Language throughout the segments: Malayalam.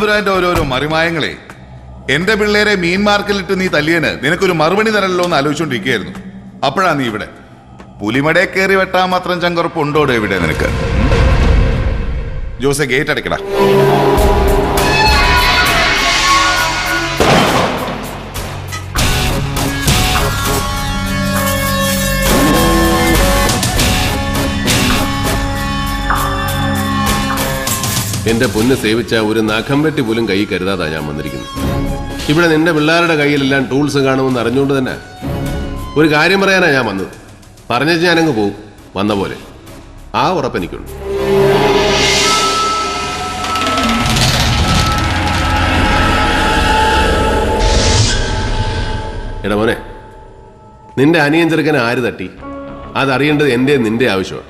തമ്പുരാന്റെ ഓരോരോ മറിമായങ്ങളെ എന്റെ പിള്ളേരെ മീൻ മാർക്കലിട്ട് നീ തല്ലിയന് നിനക്കൊരു മറുപടി തരല്ലോ എന്ന് ആലോചിച്ചോണ്ടിരിക്കുകയായിരുന്നു. അപ്പോഴാ നീ ഇവിടെ. പുലിമടയെ കയറി വെട്ടാൻ മാത്രം ചങ്കുറപ്പ് ഉണ്ടോടെ ഇവിടെ നിനക്ക്? ജോസെ ഗേറ്റ് അടയ്ക്കടാ. എന്റെ പൊന്ന് സേവിച്ച ഒരു നഖം വെട്ടി പോലും കൈ കരുതാതാ ഞാൻ വന്നിരിക്കുന്നത്. ഇവിടെ നിന്റെ പിള്ളേരുടെ കയ്യിലെല്ലാം ടൂൾസ് കാണുമെന്ന് അറിഞ്ഞുകൊണ്ട് തന്നെ ഒരു കാര്യം പറയാനാ ഞാൻ വന്നത്. പറഞ്ഞു ഞാനങ്ങ് പോകും വന്ന പോലെ. ആ ഉറപ്പെനിക്കുണ്ട് എടാ നിന്റെ അനിയൻ ചെറുക്കനെ ആര് തട്ടി? അതറിയേണ്ടത് എന്റെ നിന്റെ ആവശ്യമാണ്.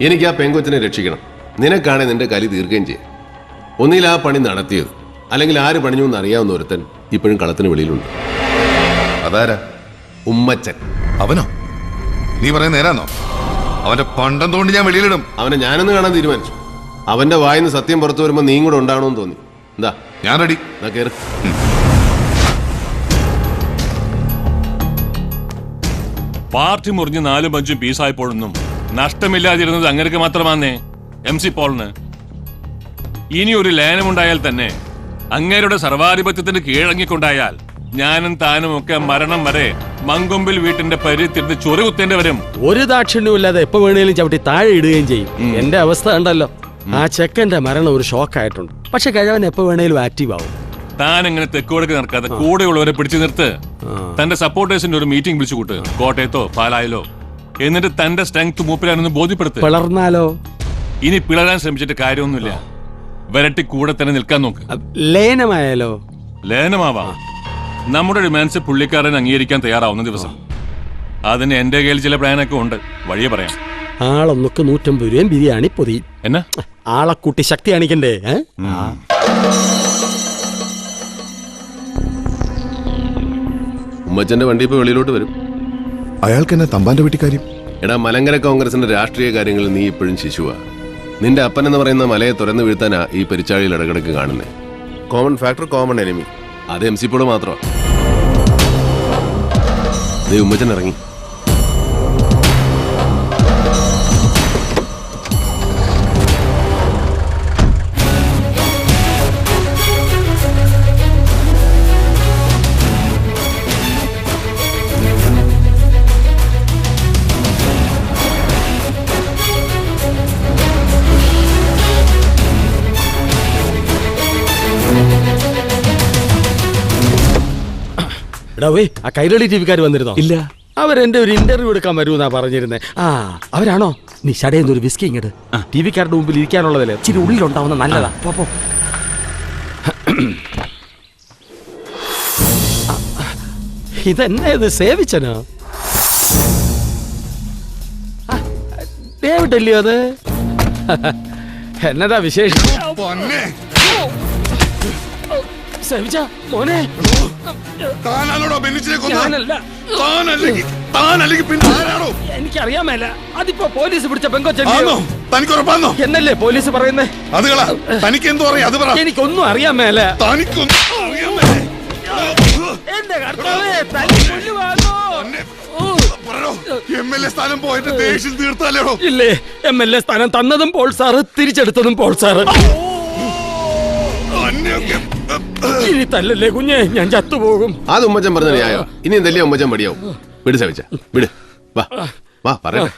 എനിക്ക് ആ പെങ്കൊച്ചിനെ രക്ഷിക്കണം. നിനക്കാണെ നിന്റെ കലി തീർക്കുകയും ചെയ്യാം. ഒന്നിൽ ആ പണി നടത്തിയത്. അല്ലെങ്കിൽ ആര് പണിഞ്ഞു എന്ന് അറിയാവുന്ന ഒരുത്തൻ ഇപ്പോഴും കളത്തിന് വെളിയിലുണ്ട്. അതാരാ? ഉമ്മച്ചൻ. അവനോ? നീ പറയുന്ന നേരാന്നോ? അവന്റെ പണ്ടം തോണ്ടി ഞാൻ വെളിയിലിടും? അവനെ ഞാനൊന്ന് കാണാൻ തീരുമാനിച്ചു. അവന്റെ വായിന്ന് സത്യം പുറത്തു വരുമ്പോൾ നീയും കൂടെ ഉണ്ടാവണമെന്ന് തോന്നി. എന്താ ഞാൻ റെഡി. എന്നാ കയറി പാർട്ടി മുറിഞ്ഞ് നാലും അഞ്ചും പീസായപ്പോഴൊന്നും നഷ്ടമില്ലാതിരുന്നത് അങ്ങനെയൊക്കെ മാത്രമാന്നേ. M C പോളിന്. ഇനി ഒരു ലയനമുണ്ടായാൽ തന്നെ അങ്ങേരുടെ സർവാധിപത്യത്തിന് കീഴടങ്ങിക്കൊണ്ടായാൽ ഞാനും താനും ഒക്കെ മരണം വരെ മങ്കൊമ്പിൽ വീട്ടിന്റെ പരിത്തിരുന്ന് ചൊറി കുത്തേണ്ടി വരും ഒരു ദാക്ഷിണ്യമില്ലാതെ എപ്പോ വേണേലും ചവിട്ടി താഴെ ഇടുകയും ചെയ്യും. എന്റെ അവസ്ഥ ഉണ്ടല്ലോ ആ ചെക്കന്റെ മരണം ഒരു ഷോക്കായിട്ടുണ്ട്. പക്ഷെ കഴിവൻ എപ്പോ വേണേലും ആക്റ്റീവ് ആവും. താൻ ഇങ്ങനെ തെക്കോടേക്ക് നടക്കാതെ കൂടെയുള്ളവരെ പിടിച്ചു നിർത്ത്. തന്റെ സപ്പോർട്ടേഴ്സിന്റെ ഒരു മീറ്റിംഗ് വിളിച്ചു കൂട്ട്. കോട്ടയത്തോ പാലായിലോ. എന്നിട്ട് തന്റെ സ്ട്രെങ്ത് മൂപ്പിലാണെന്ന് ബോധ്യപ്പെടുത്തും. പിളർന്നാലോ? ഇനി പിളരാൻ ശ്രമിച്ചിട്ട് കാര്യമൊന്നുമില്ല. വരട്ടി കൂടെ തന്നെ നിൽക്കാൻ നോക്ക്. ലയനമായാലോ? ലയനമാവാ. നമ്മുടെ ഡിമാൻഡ്സ് പുള്ളിക്കാരൻ അംഗീകരിക്കാൻ തയ്യാറാവുന്ന ദിവസം. അതിന് എന്റെ കയ്യിൽ ചില പ്ലാനൊക്കെ ഉണ്ട്. വഴിയെ പറയാം. ആളൊന്നൊക്കെ നൂറ്റമ്പത് രൂപയും ബിരിയാണി പൊതി. എന്നാ? ആളെ കൂട്ടി ശക്തി കാണിക്കണ്ടേ? ഉമ്മച്ചന്റെ വണ്ടി ഇപ്പൊ വെളിയിലോട്ട് വരും. അയാൾക്ക് എന്നെ തമ്പാന്റെ വീട്ടിക്കാര്യം എടാ മലങ്കര കോൺഗ്രസിന്റെ രാഷ്ട്രീയ കാര്യങ്ങളിൽ നീ ഇപ്പോഴും ശിശുവാ. നിന്റെ അപ്പൻ എന്ന് പറയുന്ന മലയെ തുറന്നു വീഴ്ത്താനാ ഈ പെരിച്ചാഴിയിൽ ഇടകിടക്ക് കാണുന്നേ. കോമൺ ഫാക്ടർ കോമൺ എനിമി അത് എം സി പോൾ മാത്രമാണ് നീ ഉമ്മച്ചൻ ഇറങ്ങി. എടാ ആ കൈരളി ടിവിക്കാർ വന്നിരുന്നോ? ഇല്ല. അവരെന്റെ ഒരു ഇന്റർവ്യൂ എടുക്കാൻ വരുമെന്നാ പറഞ്ഞിരുന്നേ. ആ അവരാണോ? നീ ഷടേന്ന് ഒരു വിസ്കി ഇങ്ങട്. ടിവിക്കാരുടെ മുമ്പിൽ ഇരിക്കാനുള്ളതല്ലേ? ഇച്ചിരി ഉള്ളിലുണ്ടാവുന്ന നല്ലതാ. പോ, പോ. ഇതെന്നാ ഇത് സേവിച്ചനോ? ഡേവിഡല്ലയോ അത്? എന്നതാ വിശേഷം? സേവിച്ച മോനെ. താനാണോടോ ബെന്നിച്ചിനെ കൊന്നത്? ഞാനല്ല. താനല്ലെങ്കിൽ താനല്ലെങ്കിൽ പിന്നെ ആരാണോ? എനിക്കറിയാമല്ല അതിപ്പോ പോലീസ് പിടിച്ച പെങ്കോച്ചോ തനിക്ക് ഉറപ്പാന്നോ എന്നല്ലേ പോലീസ് പറയുന്നേ? അതുകളാ കള. തനിക്ക് എന്തോ അറിയാം അത് പറ. എനിക്കൊന്നും അറിയാമേല. തനിക്കൊന്നും. എന്റെ കർത്താവേ, കൊല്ലുവാണോ? സ്ഥാനം പോയിട്ട് ദേഷ്യം തീർത്താലോ ഇല്ലേ എം എൽ എ സ്ഥാനം തന്നതും പോൾ സാറ് തിരിച്ചെടുത്തതും പോൾ സാറ്. ഇനി തല്ലല്ലേ കുഞ്ഞെ? ഞാൻ ചത്തുപോകും. അത് ഉമ്മച്ചൻ പറഞ്ഞ ന്യായോ. ഇനി എന്തല്ലേ ഉമ്മച്ചൻ മടിയാവും. വിട് സവിച്ച വിട്. വാ വാ പറയട്ടെ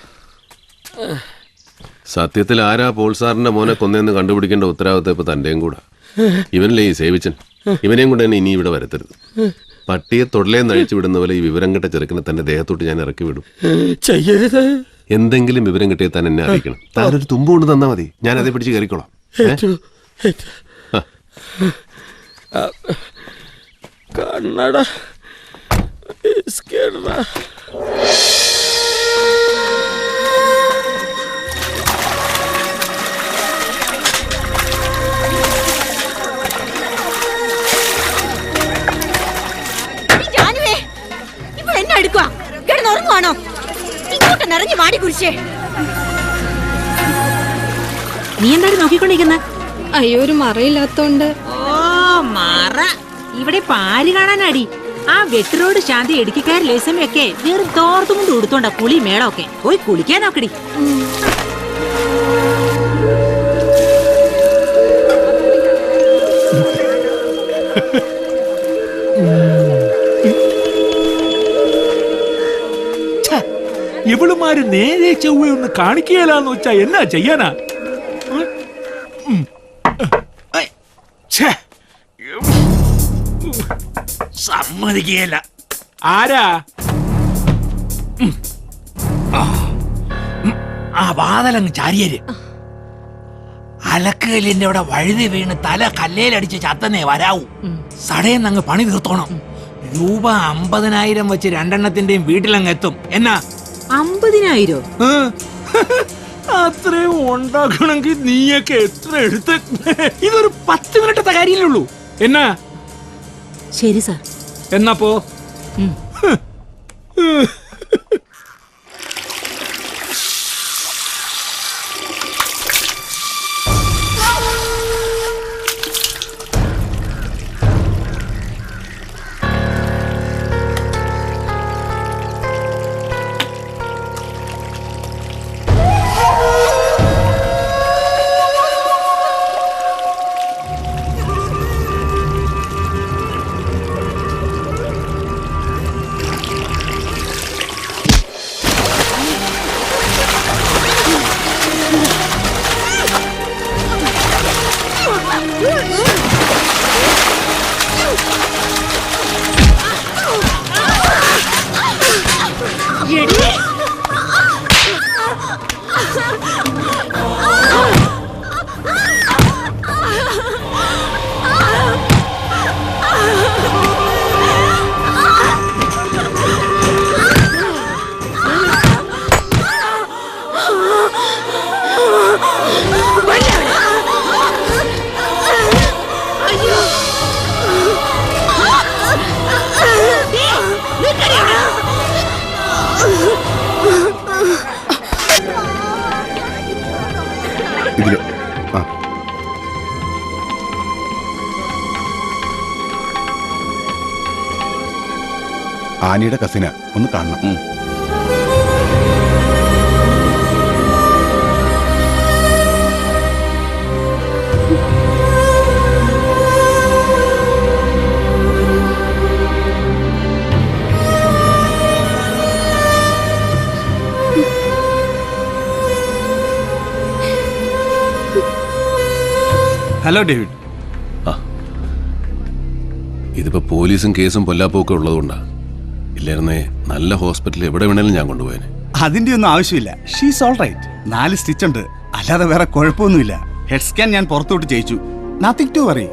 സത്യത്തിൽ ആരാ പോൾ സാറിന്റെ മോനെ കൊന്നേന്ന് കണ്ടുപിടിക്കേണ്ട ഉത്തരവാദിത്തം ഇപ്പൊ തന്റെയും കൂടെ. ഇവനല്ലേ ഈ സേവിച്ചൻ? ഇവനെയും കൊണ്ട് തന്നെ ഇനി ഇവിടെ വരത്തരുത്. പട്ടിയെ തൊടലേ നഴിച്ചു വിടുന്ന പോലെ ഈ വിവരം കെട്ട ചെറുക്കനെ തന്റെ ദേഹത്തോട്ട് ഞാൻ ഇറക്കി വിടും. ചെയ്യരുത്. എന്തെങ്കിലും വിവരം കിട്ടിയാൽ തന്നെ എന്നെ അറിയിക്കണം. താനൊരു തുമ്പ് കൊണ്ട് തന്നാ മതി. ഞാൻ അതേ പിടിച്ച് കയറിക്കോളാം. ഏറ്റു, ഏറ്റു. കണ്ണട ഇങ്ങോട്ട് നിറഞ്ഞു മാടി കുരിശേ. നീ എന്താണ് നോക്കിക്കൊണ്ടിരിക്കുന്നത് അയ്യോ ഒരു മറയില്ലാത്തോണ്ട്. ഓ മറ. ഇവിടെ പാൽ കാണാനടി. ആ വെട്ടിറോഡ് ശാന്തി ഇടുക്കിക്കാർ ലേസമയൊക്കെ വെറും തോർത്തും കൊണ്ട് ഉടുത്തോണ്ട കുളി മേളമൊക്കെ. പോയി കുളിക്കാൻ നോക്കടി ഇവളുമാര് നേരെ ചൊവ്വയൊന്ന് കാണിക്കുകയല്ലാന്ന് കാണിക്കുകയില്ലാന്ന് വെച്ചാ എന്നാ ചെയ്യാനാ? സമ്മതിക്കുകയില്ല ആരാ. ആ. വാതലങ്ങ് ചാരിയര്. അലക്കലിന്റെ അവിടെ വഴുതി വീണ് തല കല്ലേലടിച്ച് ചത്തനെ വരാവൂ. സടയെന്ന് അങ്ങ് പണി തീർത്തോണം. രൂപ അമ്പതിനായിരം വെച്ച് രണ്ടെണ്ണത്തിന്റെയും വീട്ടിലങ്ങ് എത്തും എന്നാ? അമ്പതിനായിരോ? അത്രയും ഉണ്ടാക്കണമെങ്കിൽ നീയൊക്കെ എത്ര എടുത്ത് ഇതൊരു പത്ത് മിനിറ്റത്തെ കാര്യമില്ലുള്ളൂ എന്നാ? ശരി സാർ. എന്നാ പോ? ഹലോ ഡേവിഡ് ഇതിപ്പോ പോലീസും കേസും പൊല്ലാപ്പൊക്കെ ഉള്ളതുകൊണ്ടാ. ഇല്ലായിരുന്നേ നല്ല ഹോസ്പിറ്റലിൽ എവിടെ വേണേലും ഞാൻ കൊണ്ടുപോയേനെ. അതിന്റെ ഒന്നും ആവശ്യമില്ല. ഷീസ് ഓൾ റൈറ്റ് നാല് സ്റ്റിച്ച് ഉണ്ട്. അല്ലാതെ വേറെ കുഴപ്പമൊന്നുമില്ല. ഹെഡ് സ്കാൻ ഞാൻ പുറത്തോട്ട് ചെയ്യിച്ചു. നത്തിങ് ടു വറി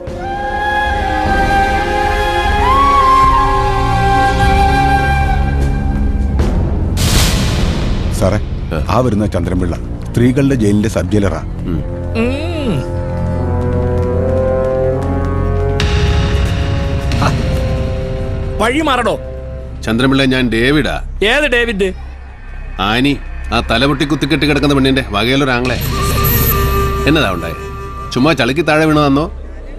സാറേ ആ. വരുന്ന ചന്ദ്രൻപിള്ള സ്ത്രീകളുടെ ജയിലിന്റെ സബ് ജയിലറാ. വഴി മാറടോ ചന്ദ്രപിള്ള ഞാൻ ഡേവിഡാ. ഏത് ഡേവിഡ്? ആനി ആ തലപൊട്ടി കുത്തിക്കെട്ടി കിടക്കുന്ന പെണ്ണിന്റെ വകയിലൊരാങ്ങളെ. എന്നതാ ഉണ്ടായി? ചുമ്മാ ചളിക്ക് താഴെ വീണതാന്നോ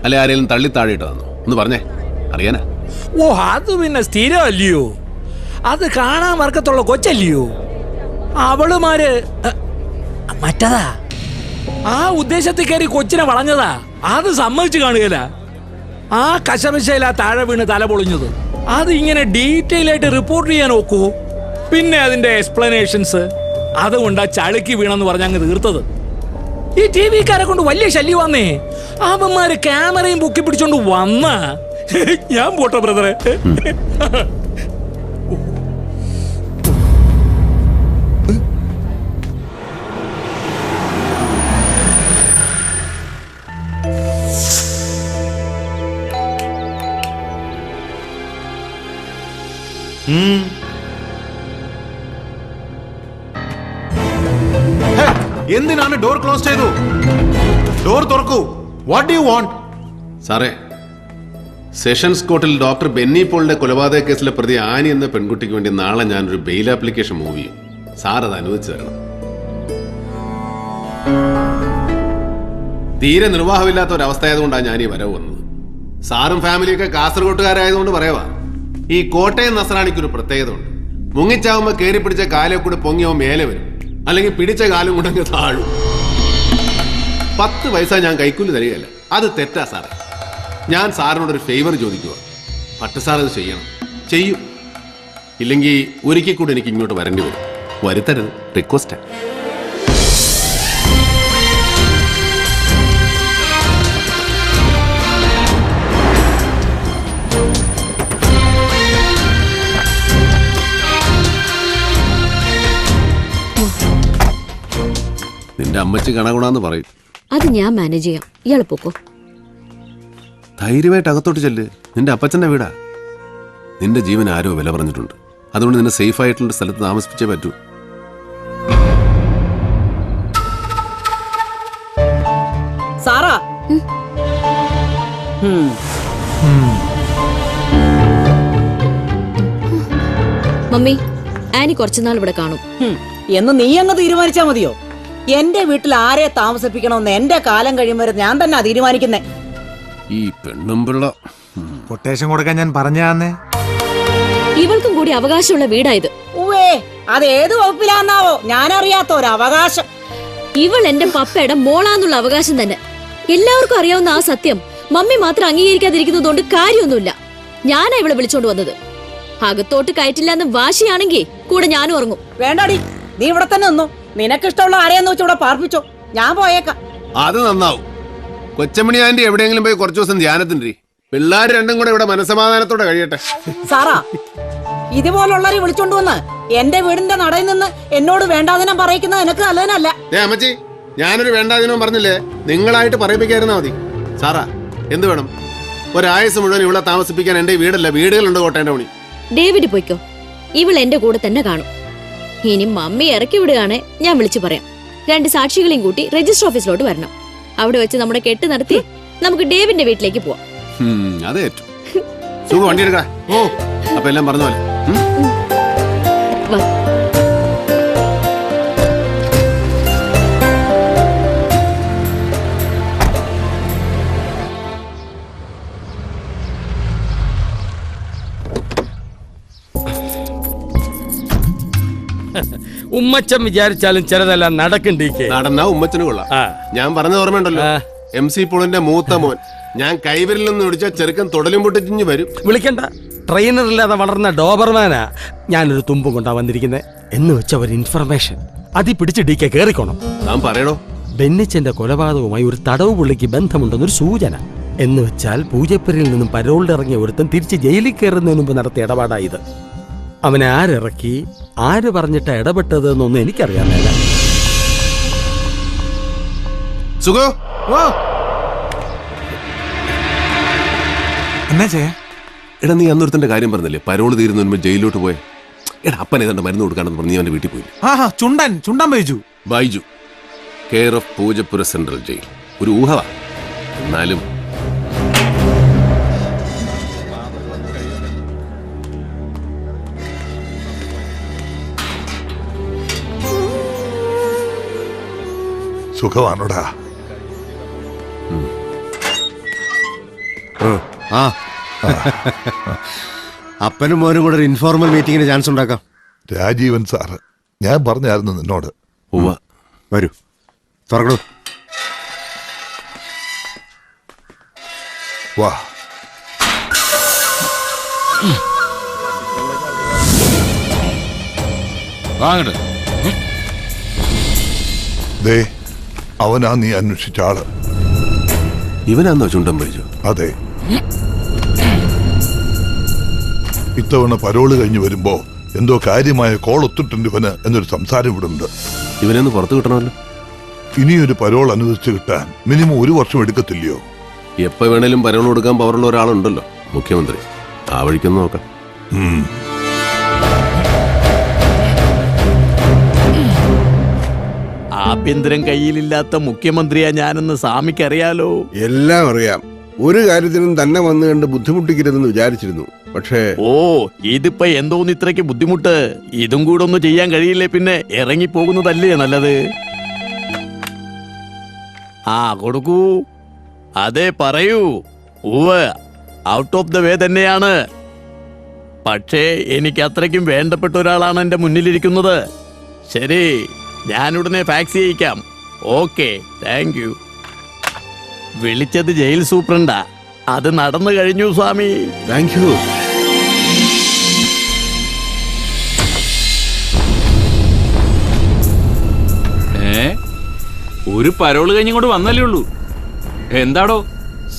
അല്ലെ ആരെങ്കിലും തള്ളി താഴെ ഇട്ടതാന്നോ ഒന്ന് പറഞ്ഞേ അറിയാനാ? ഓ അത് പിന്നെ സ്ഥിരമല്ലയോ? അത് കാണാൻ വർക്കത്തുള്ള കൊച്ചല്ലയോ? അവളുമാര് മറ്റതാ? ആ ഉദ്ദേശത്തിൽ കയറി കൊച്ചിനെ വളഞ്ഞതാ? അത് സമ്മതിച്ചു കാണുകയില്ല. ആ കശമശയില താഴെ വീണ് തല പൊളിഞ്ഞത്. അത് ഇങ്ങനെ ഡീറ്റെയിൽ ആയിട്ട് റിപ്പോർട്ട് ചെയ്യാൻ നോക്കൂ. പിന്നെ അതിന്റെ എക്സ്പ്ലനേഷൻസ് അതുകൊണ്ട് ആ ചളുക്കി വീണെന്ന് പറഞ്ഞ അങ്ങ് തീർത്തത്. ഈ ടി വിക്കാരെ കൊണ്ട് വലിയ ശല്യമാന്നേ അവന്മാര് ക്യാമറയും പൊക്കി പിടിച്ചോണ്ട് വന്ന. ഞാൻ പോട്ടെ ബ്രദറെ. ക്ലോസ് ചെയ്തു. ഡോർ തുറക്കൂ. വാട്ട് ഡു വാണ്ട് സാറേ സെഷൻസ് കോർട്ടിൽ ഡോക്ടർ ബെന്നി പോളിന്റെ കൊലപാതക കേസിലെ പ്രതി ആനി എന്ന പെൺകുട്ടിക്ക് വേണ്ടി നാളെ ഞാനൊരു ബെയിൽ ആപ്ലിക്കേഷൻ മൂവ് ചെയ്യും. സാർ അത് അനുവദിച്ചു തരണം. തീരെ നിർവാഹമില്ലാത്ത ഒരവസ്ഥയായതുകൊണ്ടാണ് ഞാൻ ഈ വരവ് വന്നത്. സാറും ഫാമിലിയൊക്കെ കാസർഗോട്ടുകാരായതുകൊണ്ട് പറയുവാ. ഈ കോട്ടയം നസറാണിക്കൊരു പ്രത്യേകത ഉണ്ട് മുങ്ങിച്ചാവുമ്പോൾ കയറി പിടിച്ച കാലൊക്കെ കൂടെ പൊങ്ങിയാവും മേലെ വരും. അല്ലെങ്കിൽ പിടിച്ച കാലും കൊണ്ടങ്ങ് താഴും. പത്ത് പൈസ ഞാൻ കൈക്കൂലി തരികയല്ല. അത് തെറ്റാ സാറേ. ഞാൻ സാറിനോടൊരു ഫേവർ ചോദിക്കുക. ഭട്ട് സാർ അത് ചെയ്യണം. ചെയ്യും. ഇല്ലെങ്കിൽ ഒരിക്കൽ കൂടി എനിക്ക് ഇങ്ങോട്ട് വരേണ്ടി വരും. വരുത്തരുത്. റിക്വസ്റ്റാ നിന്റെ അമ്മച്ചി കണകുണാന്ന് പറയും. അത് ഞാൻ മാനേജ് ചെയ്യാം. ഇയാൾ പോക്കോ? ധൈര്യമായിട്ട് അകത്തോട്ട് ചെല്ല്. നിന്റെ അപ്പച്ചന്റെ വീടാ. നിന്റെ ജീവൻ ആരോ വില പറഞ്ഞിട്ടുണ്ട്. അതുകൊണ്ട് നിന്നെ സേഫ് ആയിട്ടുള്ള സ്ഥലത്ത് താമസിപ്പിച്ചേ പറ്റൂ. സാറാ? മമ്മി ആനി കുറച്ചുനാൾ ഇവിടെ കാണും. എന്ന് നീ അങ്ങ് തീരുമാനിച്ചാ മതിയോ? എന്റെ വീട്ടിൽ ആരെ താമസിപ്പിക്കണമെന്ന് എന്റെ കാലം കഴിയും വരെ ഞാൻ തന്നെ തീരുമാനിക്കുന്നേ. ഈ പെണ്ണും പിള്ള. കൊട്ടേഷൻ കൊടുക്കാൻ ഞാൻ പറഞ്ഞാന്നേ. ഇവൾക്കും കൂടി അവകാശമുള്ള വീടായത്. ഉവേ അത് ഏത് വകുപ്പിലാന്നാവോ? ഞാനറിയാത്ത ഒരു അവകാശം ഇവൾ എന്റെ പപ്പയുടെ മോളാന്നുള്ള അവകാശം തന്നെ. എല്ലാവർക്കും അറിയാവുന്ന ആ സത്യം മമ്മി മാത്രം അംഗീകരിക്കാതിരിക്കുന്നതുകൊണ്ട് കാര്യമൊന്നുമില്ല. ഞാനാ ഇവളെ വിളിച്ചോണ്ട് വന്നത്. അകത്തോട്ട് കയറ്റില്ല എന്ന് വാശിയാണെങ്കിൽ കൂടെ ഞാനും ഉറങ്ങും. വേണ്ടാടി നീ ഇവിടെ തന്നെ നിന്നു. നിനക്കിഷ്ടമുള്ള ആരെയെന്ന് വെച്ച് ഇവിടെ പാർപ്പിച്ചോ? ഞാൻ പോയേക്കാം. അത് നന്നാവും. കൊച്ചമണി ആന്റി എവിടെയെങ്കിലും പോയി കുറച്ചു ദിവസം ധ്യാനത്തിന്റെ പിള്ളേർ രണ്ടും കൂടെ ഇവിടെ മനസമാധാനത്തോടെ കഴിയട്ടെ. സാറാ ഇതുപോലുള്ളവരെ വിളിച്ചോണ്ട് വന്ന് എന്റെ വീടിന്റെ നടയിൽ നിന്ന് എന്നോട് വേണ്ടാതിനം പറയിക്കുന്നത് എനിക്ക് നല്ലതിനല്ല. ഏ അമ്മച്ചി ഞാനൊരു വേണ്ടാതിനോ പറഞ്ഞില്ലേ? നിങ്ങളായിട്ട് പറയിപ്പിക്കായിരുന്നാ മതി. സാറാ എന്ത് വേണം? ഒരായസ് മുഴുവൻ ഇവിടെ താമസിപ്പിക്കാൻ എന്റെ വീടല്ല വീടുകളുണ്ട് കോട്ടേന്റെ മണി ഡേവിഡ് പോയിക്കോ. ഇവൾ എന്റെ കൂടെ തന്നെ കാണും. ഇനി മമ്മി ഇറക്കി വിടുകയാണെ ഞാൻ വിളിച്ചു പറയാം. രണ്ട് സാക്ഷികളെയും കൂട്ടി രജിസ്റ്റർ ഓഫീസിലോട്ട് വരണം. അവിടെ വെച്ച് നമ്മുടെ കെട്ട് നടത്തി നമുക്ക് ഡേവിന്റെ വീട്ടിലേക്ക് പോവാം. അത് വണ്ടി എടുക്കാം ഓ അപ്പൊ എല്ലാം പറഞ്ഞ പോലെ. ഉം? വാ. ഉമ്മച്ചം വിചാരിച്ചാലും ചിലതെല്ലാം നടക്കണ്ടീക്കേ നടന്ന ഉമ്മച്ചന് കൊള്ളാം. ആ. ഞാൻ പറഞ്ഞ ഓർമ്മയുണ്ടല്ലോ. എം സി പോളിന്റെ മൂത്ത മോൻ. ഞാൻ കൈവരിൽ നിന്ന് വിളിച്ച ചെറുക്കൻ തുടലും പൊട്ടിച്ചിഞ്ഞ് വരും. വിളിക്കണ്ട. ട്രെയിനർ ഇല്ലാതെ വളർന്ന ഡോബർമാനാ ഞാനൊരു തുമ്പും കൊണ്ടാ വന്നിരിക്കുന്നത് എന്ന് വെച്ച ഒരു ഇൻഫർമേഷൻ അതി പിടിച്ച് ഡി കെ കേറിക്കോണം. ഞാൻ പറയണോ ബെന്നിച്ചന്റെ കൊലപാതകവുമായി ഒരു തടവ് പുള്ളിക്ക് ബന്ധമുണ്ടെന്നൊരു സൂചന. എന്ന് വെച്ചാൽ പൂജപ്പുരയിൽ നിന്നും പരോളിൽ ഇറങ്ങിയ ഒരുത്തൻ തിരിച്ച് ജയിലിൽ കയറുന്നതിന് മുമ്പ് നടത്തിയ ഇടപാടായത് അവനെ ആരിറക്കി ആര് പറഞ്ഞിട്ട് ഇടപെട്ടത് എന്നൊന്നും എനിക്കറിയാൻ മേല. സുഖോ എന്നാ ചെയ്യാ എടാ നീ അന്നൊരുത്തന്റെ കാര്യം പറഞ്ഞില്ലേ? പരോൾ തീരുന്ന മുൻപ് ജയിലിലോട്ട് പോയെ. എടാ അപ്പൻ ഏതാണ്ട് മരുന്ന് കൊടുക്കാണെന്ന് പറഞ്ഞ് നീ അവന്റെ വീട്ടിൽ പോയി. ആഹാ Chundan Chundan Baiju. Baiju. Care of Poojappura central jail. ഒരു ഊഹവാ. എന്നാലും സുഖമാണോടാ ആ. അപ്പനും മോനും കൂടെ ഒരു ഇൻഫോർമൽ മീറ്റിംഗിന് ചാൻസ് ഉണ്ടാക്കാം. രാജീവൻ സാറ് ഞാൻ പറഞ്ഞായിരുന്നു നിന്നോട്. വരൂ. തുറക്കണു വാ. വാങ്ങട്. ദേ അവനാ നീ അന്വേഷിച്ച ആൾ. ഇവനാന്നോ ചുണ്ടൻ ബൈജു അതെ. ഇത്തവണ പരോൾ കഴിഞ്ഞു വരുമ്പോ എന്തോ കാര്യമായ കോൾ ഒത്തിട്ടുണ്ട് ഇവന് എന്നൊരു സംസാരം ഇവിടെ ഉണ്ട്. ഇവനൊന്ന് പുറത്തു കിട്ടണമല്ലോ. ഇനിയൊരു പരോൾ അനുവദിച്ചു കിട്ടാൻ മിനിമം ഒരു വർഷം എടുക്കത്തില്ലയോ? എപ്പോ വേണേലും പരോൾ കൊടുക്കാൻ പവറുള്ള ഒരാളുണ്ടല്ലോ മുഖ്യമന്ത്രി. ആ വഴിക്കൊന്ന് നോക്കാം. ആഭ്യന്തരം കയ്യിലില്ലാത്ത മുഖ്യമന്ത്രിയാ ഞാനെന്ന് സ്വാമിക്ക് അറിയാലോ എല്ലാം അറിയാം. ഒരു കാര്യത്തിനും തന്നെ വന്നു കണ്ട് ബുദ്ധിമുട്ടിക്കരുതെന്ന് വിചാരിച്ചിരുന്നു. പക്ഷേ ഓ ഇതിപ്പോ എന്തോന്ന് ഇത്രയ്ക്ക് ബുദ്ധിമുട്ട്? ഇതും കൂടെ ഒന്നും ചെയ്യാൻ കഴിയില്ലേ പിന്നെ? ഇറങ്ങി പോകുന്നതല്ലേ നല്ലത്? ആ കൊടുക്കൂ. അതെ പറയൂ. ഉവ് ഔട്ട് ഓഫ് ദ വേ തന്നെയാണ്. പക്ഷേ എനിക്ക് അത്രയ്ക്കും വേണ്ടപ്പെട്ട ഒരാളാണ് എന്റെ മുന്നിലിരിക്കുന്നത്. ശരി. ഞാനുടനെ ഫാക്സ് ചെയ്യിക്കാം. ഓക്കെ താങ്ക് യു വിളിച്ചത് ജയിൽ സൂപ്രണ്ടാ. അത് നടന്നു കഴിഞ്ഞു സ്വാമി. താങ്ക് യു ഏ? ഒരു പരോൾ കഴിഞ്ഞിങ്ങോട്ട് വന്നല്ലേ ഉള്ളൂ. എന്താടോ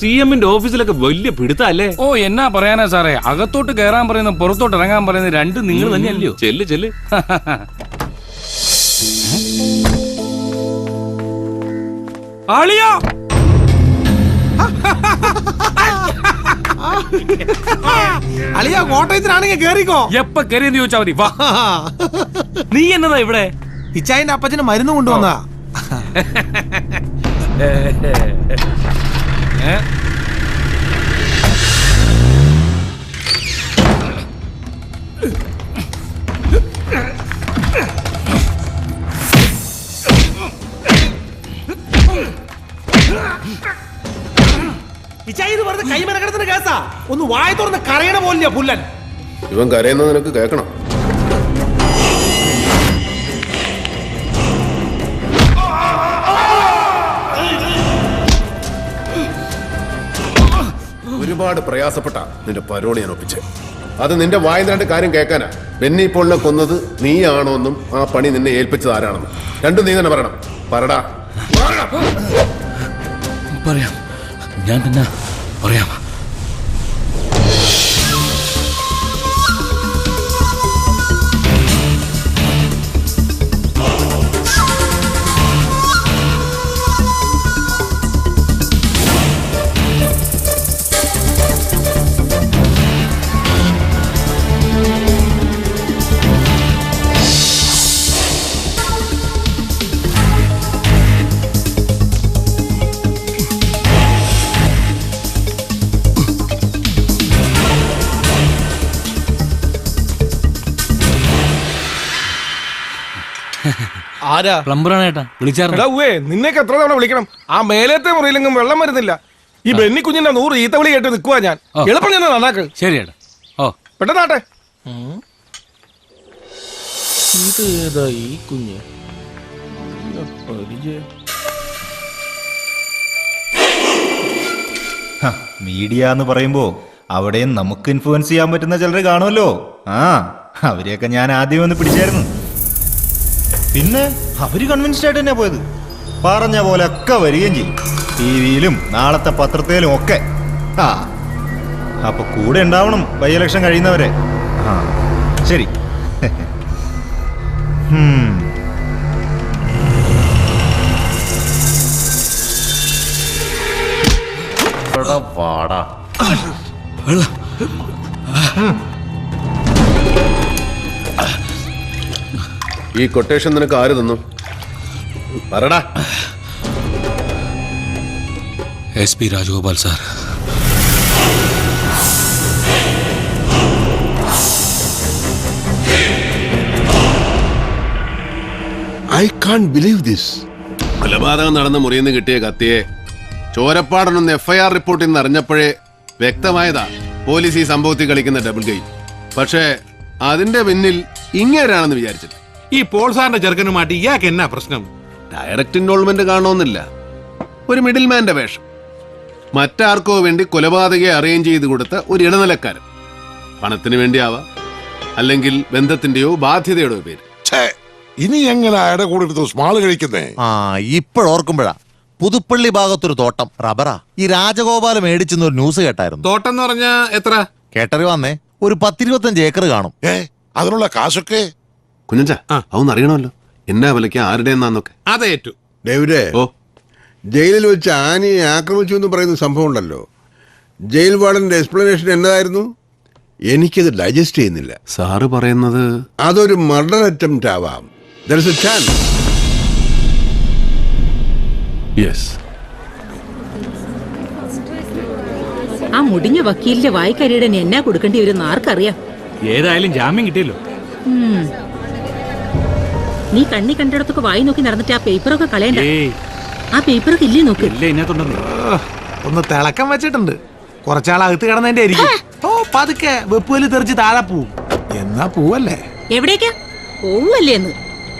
സി എമ്മിന്റെ ഓഫീസിലൊക്കെ വലിയ പിടുത്തല്ലേ? ഓ എന്നാ പറയാനാ സാറേ. അകത്തോട്ട് കയറാൻ പറയുന്ന പുറത്തോട്ട് ഇറങ്ങാൻ പറയുന്ന രണ്ടും നിങ്ങൾ തന്നെയല്ലയോ? ചെല്ല് ചെല്ല്. ആളിയാ അളിയ കോട്ടയത്തിനാണെങ്കിൽ കേറിക്കോ. എപ്പ കയറിയെന്ന് ചോദിച്ചാ മതി. വാ. നീ എന്നതാ ഇവിടെ? ഇച്ചായന്റെ അപ്പച്ചന് മരുന്ന് കൊണ്ടുവന്നാ ഏ? ഇത് വെറുതെ കൈമനക്കടത്തിന് കേസാ. ഒന്ന് വായ തുറന്ന് കരയണ പോലില്ല പുല്ലൻ. ഇവൻ കരയുന്നത് നിനക്ക് കേൾക്കണം. ഒരുപാട് പ്രയാസപ്പെട്ട നിന്റെ പരോളി ഞാൻ ഒപ്പിച്ചേ. അത് നിന്റെ വായ രണ്ട് കാര്യം കേൾക്കാനാ. ബെന്നി പോളിനെ കൊന്നത് നീയാണോ എന്നും ആ പണി നിന്നെ ഏൽപ്പിച്ചത് ആരാണെന്നും. രണ്ടും നീ തന്നെ പറയണം. പറടാ. പറയാം. ഞാൻ തന്നെ പറയാം ആരാ? പ്ലംബറാണ് ഏട്ടാ. വിളിച്ചായിരുന്നു. ഉവേ നിന്നേക്ക് എത്ര തവണ വിളിക്കണം? ആ മേലത്തെ മുറിയിലെങ്കിലും വെള്ളം വരുന്നില്ല. ഈ ബെന്നി കുഞ്ഞിന്റെ നൂറ് ഈത്തവിളി കേട്ട് നിൽക്കുവാ ഞാൻ. ആ. എളുപ്പം ഞാൻ നന്നാക്ക്. ശരി ഏട്ടാ. ഓ. പെട്ടെന്നാട്ടെ. ഇത് ഏതാ ഈ കുഞ്ഞ്? പരിചയം? മീഡിയ എന്ന് പറയുമ്പോ അവിടെയും നമുക്ക് ഇൻഫ്ലുവൻസ് ചെയ്യാൻ പറ്റുന്ന ചിലരെ കാണുമല്ലോ. ആ അവരെയൊക്കെ ഞാൻ ആദ്യം ഒന്ന് പിടിച്ചായിരുന്നു. പിന്നെ അവർ കൺവിൻസ്ഡ് ആയിട്ട് തന്നെ പോയത്. പറഞ്ഞ പോലെ ഒക്കെ വരികയും ചെയ്യും. ടി വിയിലും നാളത്തെ പത്രത്തിലും ഒക്കെ. ആ അപ്പൊ കൂടെ ഉണ്ടാവണം ബൈ ഇലക്ഷൻ കഴിയുന്നവരെ. ആ ശരി. ഹും. പാടാ ഈ കൊട്ടേഷൻ നിനക്ക് ആര് തന്നു? പറടാ. S P Rajagopal sir. I can't believe this കൊലപാതകം നടന്ന മുറിയിൽ നിന്ന് കിട്ടിയ കത്തിയെ ചോരപ്പാടനൊന്ന് എഫ്ഐആർ റിപ്പോർട്ടിൽ നിന്ന് അറിഞ്ഞപ്പോഴേ വ്യക്തമായതാ. പോലീസ് ഈ സംഭവത്തിൽ കളിക്കുന്ന ഡബിൾ ഗെയിം പക്ഷേ അതിന്റെ പിന്നിൽ ഇങ്ങേരാണെന്ന് വിചാരിച്ചത് ഈ പോൾ സാറിന്റെ ചെറുക്കനുമായിട്ട് ഇയാൾക്ക് എന്നാ പ്രശ്നം? ഡയറക്റ്റ് ഇൻവോൾവ്മെന്റ് കാണണമെന്നില്ല. ഒരു മിഡിൽ മാന്റെ വേഷം. മറ്റാർക്കോ വേണ്ടി കൊലപാതകയെ അറേഞ്ച് ചെയ്ത് കൊടുത്ത ഒരു ഇടനിലക്കാരൻ. പണത്തിന് വേണ്ടിയാവാം. അല്ലെങ്കിൽ ബന്ധത്തിന്റെയോ ബാധ്യതയുടെയോ പേര്. ഇനി എങ്ങനെ അയാളുടെ കൂടെ എടുത്ത് സ്മാൾ കഴിക്കുന്നേ? ആ ഇപ്പോഴോർക്കുമ്പോഴാ. പുതുപ്പള്ളി ഭാഗത്തൊരു തോട്ടം റബ്ബറാ. ഈ രാജഗോപാലം മേടിച്ചെന്ന് ഒരു ന്യൂസ് കേട്ടായിരുന്നു. തോട്ടം എന്ന് പറഞ്ഞാ എത്ര? കേട്ടറി വന്നേ ഒരു പത്തിരുപത്തഞ്ച് ഏക്കർ കാണും. ഏ അതിനുള്ള കാശൊക്കെ? കുഞ്ഞഞ്ച അതൊന്നും അറിയണമല്ലോ എന്നാ വിലയ്ക്ക് ആരുടെ എന്നാന്നൊക്കെ അതേറ്റു ഡേവിഡേ ഓ. ജയിലിൽ വെച്ച് ആനയെ ആക്രമിച്ചു എന്ന് പറയുന്ന സംഭവം ഉണ്ടല്ലോ ജയിൽ വാർഡന്റെ എക്സ്പ്ലനേഷൻ എന്നതായിരുന്നു? എനിക്കത് ഡൈജസ്റ്റ് ചെയ്യുന്നില്ല. സാറ് പറയുന്നത് അതൊരു മർഡർ അറ്റംപ്റ്റ് ആവാം. There is a chance yes ആ മുടിഞ്ഞ വക്കീലിന്റെ വായിക്കരിയുടെ എന്നാ കൊടുക്കേണ്ടി വരും ആർക്കറിയാം? ഏതായാലും ജാമ്യം കിട്ടിയല്ലോ. നീ കണ്ണി കണ്ടിടത്തൊക്കെ വായി നോക്കി നടന്നിട്ട് ആ പേപ്പറൊക്കെ കളയണ്ട. ആ പേപ്പറൊക്കെ ഇല്ലേ നോക്ക്. ഒന്ന് തിളക്കം വെച്ചിട്ടുണ്ട്. കുറച്ചാളകത്ത് കിടന്നതിന്റെ ആയിരിക്കും. ഓ പതുക്കെ വെപ്പുവൽ തെറിച്ച് താഴെ പോവും. എന്നാ പോവല്ലേ? എവിടേക്കാ? പോവല്ലേ എന്ന്.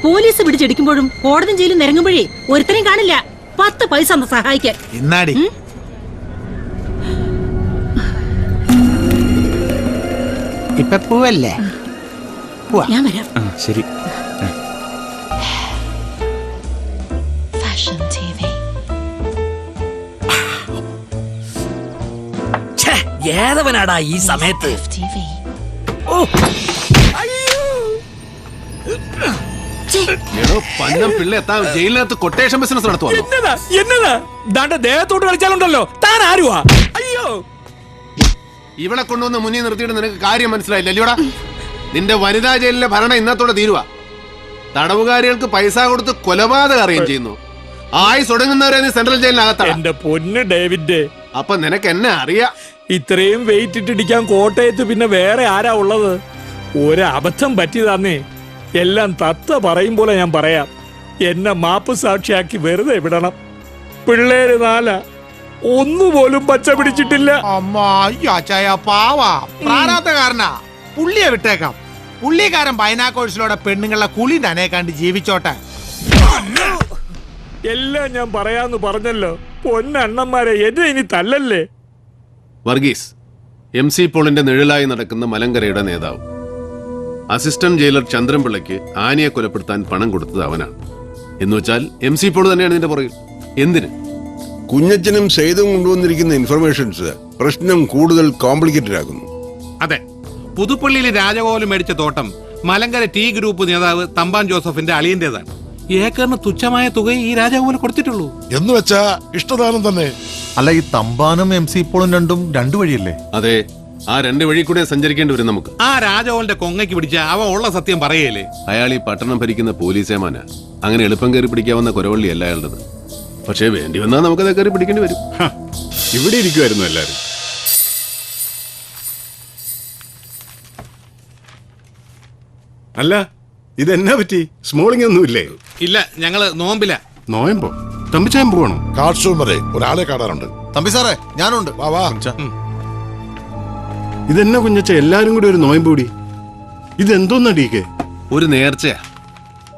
പോലീസ് പിടിച്ചെടുക്കുമ്പോഴും കോടതി ജയിലും നിരങ്ങുമ്പോഴേ ഒരുത്തരെയും കാണില്ല. പത്ത് പൈസ ഒന്ന് സഹായിക്കാൻ. എന്നാടി ഇപ്പൊ പൂവല്ലേ? ഞാൻ വരാം. ശരി. ഏതവനാടാ ഈ സമയത്ത്. പന്നം പിള്ള ജയിലിനകത്ത് കൊട്ടേഷൻ ബിസിനസ് നടത്തുവാണോ? എന്നതാ എന്നതാ? ദാണ്ട ദേഹത്തോട്ട് കളിച്ചാലുണ്ടല്ലോ. താൻ ആരുവാ? അയ്യോ. ഇവിടെ കൊണ്ടുവന്ന് മുന്നിൽ നിർത്തിയിട്ട് നിനക്ക് കാര്യം മനസ്സിലായില്ല അല്ലയോടാ? നിന്റെ വനിതാ ജയിലിലെ ഭരണം ഇന്നത്തോടെ തീരുവാ. തടവുകാരികൾക്ക് പൈസ കൊടുത്ത് കൊലപാതകം അറിയുകയും ചെയ്യുന്നു. ആയി തുടങ്ങുന്നവരെ നീ സെൻട്രൽ ജയിലിനകത്താണ്. എന്റെ പൊന്ന് ഡേവിഡ്. അപ്പൊ നിനക്ക് എന്നെ അറിയാം. ഇത്രയും വെയിറ്റ് ഇട്ടിടിക്കാൻ കോട്ടയത്ത് പിന്നെ വേറെ ആരാ ഉള്ളത്? ഒരു അബദ്ധം പറ്റിയതാന്നേ. എല്ലാം തത്ത പറയും പോലെ ഞാൻ പറയാം. എന്നെ മാപ്പ് സാക്ഷിയാക്കി വെറുതെ വിടണം. പിള്ളേര് നാല. ഒന്നുപോലും പച്ച പിടിച്ചിട്ടില്ല. പാവാ. പ്രാരാബ്ധകാരനാ. പുള്ളിയെ വിട്ടേക്കാം. പുള്ളിക്കാരൻ ബൈനാ കോഴ്സിലൂടെ പെണ്ണുങ്ങളുടെ കുളി നനേക്കാണ്ട് ജീവിച്ചോട്ടെ. എല്ലാം ഞാൻ പറയാന്ന് പറഞ്ഞല്ലോ. പൊന്നണ്ണന്മാരെ എന്നെ ഇനി തല്ലല്ലേ? വർഗീസ് എം സി പോളിന്റെ നിഴലായി നടക്കുന്ന മലങ്കരയുടെ നേതാവ്. അസിസ്റ്റന്റ് ജയിലർ ചന്ദ്രൻപിള്ളയ്ക്ക് ആനയെ കൊലപ്പെടുത്താൻ പണം കൊടുത്തത് അവനാണ്. എന്നുവെച്ചാൽ എം സി പോൾ തന്നെയാണ് ഇതിന്റെ പുറകിൽ. എന്തിന്? കുഞ്ഞച്ചനും സെയ്തും കൊണ്ടുവന്നിരിക്കുന്ന ഇൻഫർമേഷൻസ് പ്രശ്നം കൂടുതൽ കോംപ്ലിക്കേറ്റഡ് ആകുന്നു. അതെ. പുതുപ്പള്ളിയിലെ രാജകോലം മേടിച്ച തോട്ടം മലങ്കര ടി ഗ്രൂപ്പ് നേതാവ് തമ്പാൻ ജോസഫിന്റെ അളിയന്റേതാണ്. ഏക്കറിന് തുച്ഛമായ തുക ഈ രാജഗോപാലൻ കൊടുത്തിട്ടുള്ളൂ. എന്ന് വെച്ചാ ഇഷ്ടദാനം തന്നെ. അല്ല ഈ തമ്പാനും എം സി പോളും രണ്ടും രണ്ടു വഴിയല്ലേ? അതെ ആ രണ്ട് വഴി കൂടെ സഞ്ചരിക്കേണ്ടി വരും നമുക്ക്. ആ രാജഗോപാലന്റെ കൊങ്ങയ്ക്ക് പിടിച്ച അവ ഉള്ള സത്യം പറയല്ലേ അയാൾ ഈ പട്ടണം ഭരിക്കുന്ന പോലീസേമാന. അങ്ങനെ എളുപ്പം കയറി പിടിക്കാവുന്ന കുരവള്ളി അല്ല അയാളുടെ പക്ഷേ വേണ്ടി വന്നാൽ നമുക്കത് കയറി പിടിക്കേണ്ടി വരും. ഇവിടെ ഇരിക്കുമായിരുന്നു എല്ലാരും. അല്ല ഇതെന്നാ പറ്റി? സ്മോളിംഗ് ഒന്നും ഇല്ലേ? ഇല്ല ഞങ്ങൾ നോമ്പില. നോയമ്പോ? തമ്പിച്ചായം പോകണോ കാർഷൂൺ വരെ ഒരാളെ കാണാറുണ്ട്. തമ്പി സാറേ ഞാനുണ്ട്. വാ വാ. ഇതെന്നാ കുഞ്ഞച്ച എല്ലാരും കൂടി ഒരു നോയമ്പ് കൂടി? ഇതെന്തോന്നാ ഡീക്കെ ഒരു നേർച്ചയാ.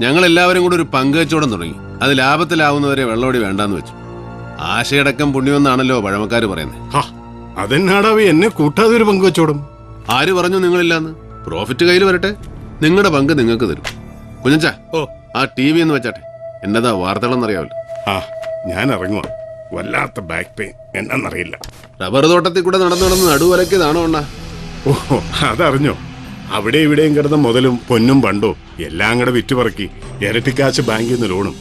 ഞങ്ങൾ എല്ലാവരും കൂടി ഒരു പങ്കുവച്ചോടം തുടങ്ങി. അത് ലാഭത്തിലാവുന്നവരെ വെള്ളോടി വേണ്ടാന്ന് വെച്ചു. ആശയടക്കം പുണ്യമെന്നാണല്ലോ പഴമക്കാർ പറയുന്നത് അതെന്നാടാവേ എന്നെ കൂട്ടാതെ ഒരു പങ്കുവച്ചോടും? ആര് പറഞ്ഞു നിങ്ങളില്ലാന്ന്? പ്രോഫിറ്റ് കയ്യിൽ വരട്ടെ. നിങ്ങളുടെ പങ്ക് നിങ്ങൾക്ക് തരും. കുഞ്ഞച്ച ഓ. ആ ടി വി എന്ന് വെച്ചാട്ടെ. എന്നതാ വാർത്തകളെന്നറിയാവില്ല. ആ ഞാൻ ഇറങ്ങുക വല്ലാത്ത ബാക്ക് പെയിൻ എന്നാന്നറിയില്ല. റബ്ബർ തോട്ടത്തിൽ കൂടെ നടന്നു നടന്ന് നടുവലക്കിയതാണോ അണ്ണാ? ഓ അതറിഞ്ഞോ? അവിടെ ഇവിടെയും കിടന്ന മുതലും പൊന്നും പണ്ടോ എല്ലാം കൂടെ വിറ്റുപറക്കി ഇരട്ടിക്കാശ് ബാങ്കിൽ നിന്ന് ലോണും.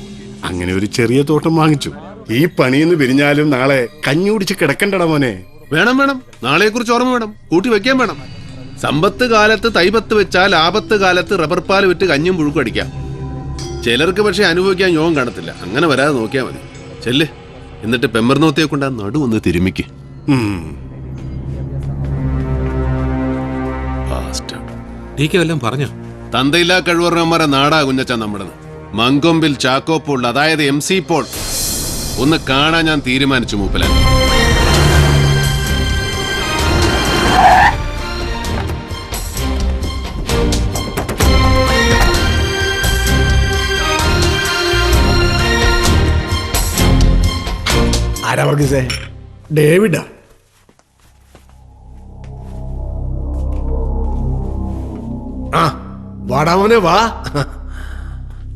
അങ്ങനെ ഒരു ചെറിയ തോട്ടം വാങ്ങിച്ചു. ഈ പണിയിന്ന് പിരിഞ്ഞാലും നാളെ കഞ്ഞി കുടിച്ച് കിടക്കണ്ടടാ മോനെ. വേണം വേണം. നാളെ കുറിച്ച് ഓർമ്മ വേണം. കൂട്ടി വെക്കാൻ വേണം. സമ്പത്ത് കാലത്ത് തൈപത്ത് വെച്ചാൽ ആപത്ത് കാലത്ത് റബ്ബർ പാൽ വിറ്റ് കഞ്ഞും പുഴുക്കും അടിക്കാം. ചിലർക്ക് പക്ഷെ അനുഭവിക്കാൻ യോഗം കാണത്തില്ല. അങ്ങനെ വരാതെ നോക്കിയാൽ മതി. ചെല്ല്. എന്നിട്ട് പെമ്പർനോത്തിയെ കൊണ്ട് ആ നടു ഒന്ന് തിരുമിക്ക്. വല്ലതും പറഞ്ഞോ? തന്തയില്ലാ കഴിവറന്മാരെ നാടാ കുഞ്ഞച്ച നമ്മുടെ മങ്കൊമ്പിൽ ചാക്കോ പോൾ അതായത് എം സി പോൾ. ഒന്ന് കാണാൻ ഞാൻ തീരുമാനിച്ചു മൂപ്പലാൻ ആരാ വർഗീസേ ഡേവിഡാ. ആ വാടാമോനെ വാ.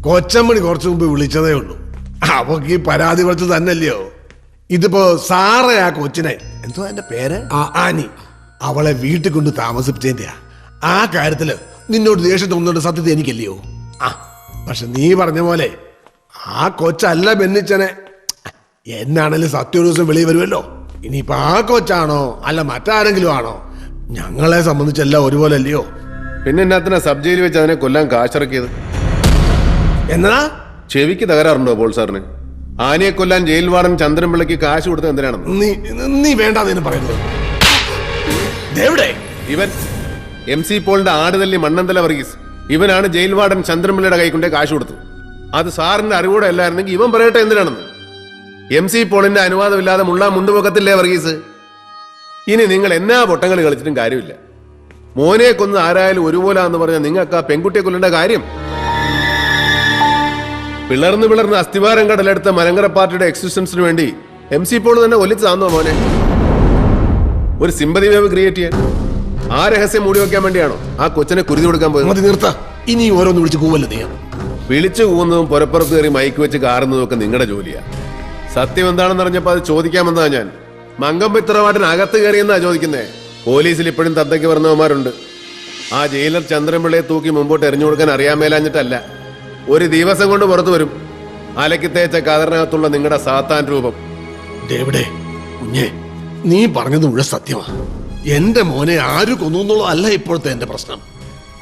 കൊച്ചമ്മണി കുറച്ചു മുമ്പ് വിളിച്ചതേ ഉള്ളൂ. അവക്ക് ഈ പരാതി കുറച്ച് തന്നല്ലയോ ഇതിപ്പോ സാറേ ആ കൊച്ചിനെ. എന്തോ എന്റെ പേര്? ആ ആനി. അവളെ വീട്ടിൽ കൊണ്ട് താമസിപ്പിച്ചതിന്റെയാ. ആ കാര്യത്തിൽ നിന്നോട് ദേഷ്യം തോന്നുന്നുണ്ട് സത്യത്തെ എനിക്കല്ലയോ? ആ പക്ഷെ നീ പറഞ്ഞ പോലെ ആ കൊച്ചല്ല ബെന്നിച്ചനെ. എന്നാണേലും സത്യ ഒരു ദിവസം വെളിയിൽ വരുമല്ലോ? ഇനിയിപ്പൊ ആ കൊച്ചാണോ അല്ല മറ്റാരെങ്കിലും ആണോ? ഞങ്ങളെ സംബന്ധിച്ചെല്ലാം ഒരുപോലെ അല്ലയോ? പിന്നെ എന്നാത്തിനാ സബ് ജയിലിൽ വെച്ച് അതിനെ കൊല്ലാൻ കാശിറക്കിയത്? എന്നാ? ചെവിക്ക് തകരാറുണ്ടോ പോൾ സാറിന്? ആനയെ കൊല്ലാൻ ജയിൽ വാർഡൻ ചന്ദ്രൻപിള്ളയ്ക്ക് കാശ് കൊടുത്തത് എന്തിനാണെന്ന്? നീ നീ വേണ്ടാന്ന് പറയുന്നത്. എവിടെ? ഇവൻ എം സി പോളിന്റെ ആടുതല്ലി മണ്ണന്തല വർഗീസ്. ഇവനാണ് ജയിൽ വാർഡൻ ചന്ദ്രൻപിള്ളയുടെ കൈക്കൊണ്ടേ കാശ് കൊടുത്തത്. അത് സാറിന്റെ അറിവോടെ അല്ലായിരുന്നെങ്കിൽ ഇവൻ പറയട്ടെ എന്തിനാണെന്ന്? എം സി പോളിന്റെ അനുവാദമില്ലാതെ മുള്ള മുണ്ടുപൊക്കത്തില്ലേ വർഗീസ്? ഇനി നിങ്ങൾ എന്നാ പൊട്ടങ്ങൾ കളിച്ചിട്ടും കാര്യമില്ല. മോനെ കൊന്ന് ആരായാലും ഒരുപോലാന്ന് പറഞ്ഞ നിങ്ങൾക്ക് ആ പെൺകുട്ടിയെ കൊല്ലേണ്ട കാര്യം? പിളർന്ന് പിളർന്ന് അസ്ഥിവാരം കടലെടുത്ത മലങ്കര പാർട്ടിയുടെ എക്സിസ്റ്റൻസിന് വേണ്ടി എം സി പോൾ തന്നെ ഒലിച്ചാന്നോ മോനെ? ഒരു സിമ്പതി വേവ് ക്രിയേറ്റ് ചെയ്യാൻ. ആ രഹസ്യം മൂടി വെക്കാൻ വേണ്ടിയാണോ ആ കൊച്ചിനെ കുരുതി കൊടുക്കാൻ പോയത്? നിർത്ത. ഇനി ഓരോന്ന് വിളിച്ച് കൂവല്ലോ നീ? വിളിച്ചു കൂവുന്നതും പുറപ്പുറത്ത് കയറി മൈക്ക് വെച്ച് കാറുന്നതും ഒക്കെ നിങ്ങളുടെ ജോലിയാ. സത്യം എന്താണെന്ന് അറിഞ്ഞപ്പോ അത് ചോദിക്കാമെന്നാ ഞാൻ. മങ്കമ്പിത്രവാട്ടിനകത്ത് കയറിയെന്നാ ചോദിക്കുന്നേ. പോലീസിൽ ഇപ്പോഴും തത്തയ്ക്ക് പറഞ്ഞവന്മാരുണ്ട്. ആ ജയിലർ ചന്ദ്രൻപിള്ളയെ തൂക്കി മുമ്പോട്ട് എറിഞ്ഞു കൊടുക്കാൻ അറിയാൻ മേലാഞ്ഞിട്ടല്ല. ഒരു ദിവസം കൊണ്ട് പുറത്തു വരും. അലക്കി തേച്ച കതറിനകത്തുള്ള നിങ്ങളുടെ സാത്താൻ രൂപം. ദേവിടെ കുഞ്ഞേ നീ പറഞ്ഞത് മുഴുവൻ സത്യമാ. എന്റെ മോനെ ആര് കൊന്നു എന്നുള്ളതല്ല ഇപ്പോഴത്തെ എന്റെ പ്രശ്നം.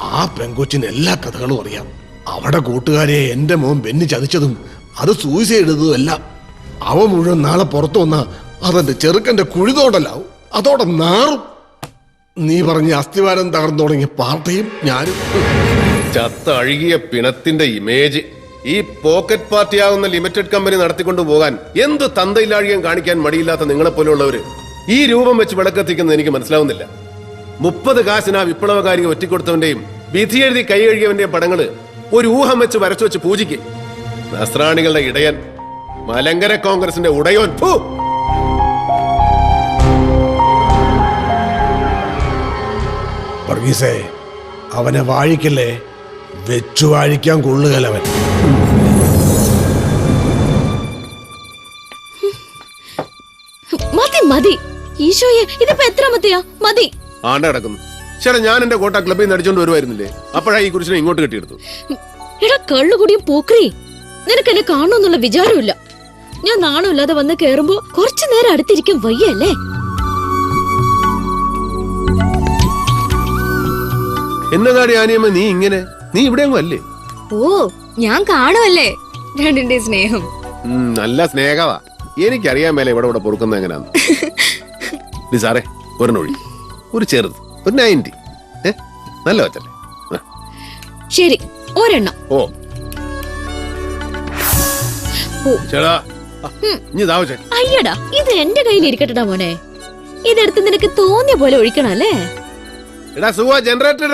ആ പെങ്കൊച്ചിന് എല്ലാ കഥകളും അറിയാം. അവിടെ കൂട്ടുകാരെ എന്റെ മോൻ ബെന്നി ചതിച്ചതും അത് സൂയിസൈഡ് ചെയ്തതും എല്ലാം. അവ മുഴുവൻ നാളെ പുറത്തു വന്ന അതെന്റെ ചെറുക്കന്റെ കുഴിതോടലാവും. അതോടെ നാറും. നീ പറഞ്ഞ അസ്ഥിവാരം തകർന്നു തുടങ്ങിയ പാർട്ടിയും ഞാനും. ചത്ത അഴുകിയ പിണത്തിന്റെ ഇമേജ് ഈ പോക്കറ്റ് പാർട്ടിയാകുന്ന ലിമിറ്റഡ് കമ്പനി നടത്തിക്കൊണ്ടു പോകാൻ എന്ത് തന്തയില്ലാഴികം കാണിക്കാൻ മടിയില്ലാത്ത നിങ്ങളെ പോലെയുള്ളവര് ഈ രൂപം വെച്ച് വിളക്കെത്തിക്കുന്നത് എനിക്ക് മനസ്സിലാവുന്നില്ല. മുപ്പത് കാശിന് ആ വിപ്ലവകാരിക ഒറ്റിക്കൊടുത്തവന്റെയും വിധി എഴുതി കൈ കഴുകിയവന്റെയും പടങ്ങൾ ഒരു ഊഹം വെച്ച് വരച്ചു വെച്ച് പൂജിക്ക്. നസ്രാണികളുടെ ഇടയൻ മലങ്കര കോൺഗ്രസിന്റെ ഉടയോൻ. ഫു! വർഗീസേ അവനെ വാഴിക്കല്ലേ? വെച്ചു വാഴിക്കാൻ കൊള്ളുകലവൻ. മതി മതി. ഈശോയെ ഇതിപ്പോ എത്രാമത്തെയാ മതി. ആണ്ട കിടക്കുന്നു. ചേട്ടാ ഞാൻ എന്റെ കോട്ട ക്ലബിൽ നിന്ന് അടിച്ചോണ്ട് വരുമായിരുന്നില്ലേ അപ്പോഴാ ഈ കുരിശിനെ ഇങ്ങോട്ട് കെട്ടിയെടുത്തു എടാ കള്ളുകൂടിയും പോക്രി. നിനക്ക് എന്നെ കാണുമെന്നുള്ള വിചാരമില്ല ഞാൻ നാണമില്ലാതെ വന്ന് കേറുമ്പോ കുറച്ചു നേരം അടുത്തിരിക്കാൻ വയ്യല്ലേ? എന്നതാടി ആനിയമ്മ നീ ഇങ്ങനെ? നീ ഇവിടെ അല്ലേ? ഓ ഞാൻ കാണുമല്ലേ രണ്ടിന്റെ സ്നേഹം. നല്ല സ്നേഹവാ. എനിക്കറിയാൻ മേലെ ഇവിടെ ഇവിടെ പൊറുക്കുന്ന എങ്ങനെയാന്ന്. സാറേ ഒരെണ്ണൊഴി ഒരു ചെറുത് ഒരു നയന്റി. ഏ നല്ല വച്ചല്ലേ ശരി ഒരെണ്ണം. ഓ. ചേടാ. അയ്യടാ ഇത് എന്റെ കയ്യിൽ ഇരിക്കട്ടെടാ മോനെ. ഇതെടുത്ത് നിനക്ക് തോന്നിയ പോലെ ഒഴിക്കണം അല്ലേ? ജനറേറ്റർ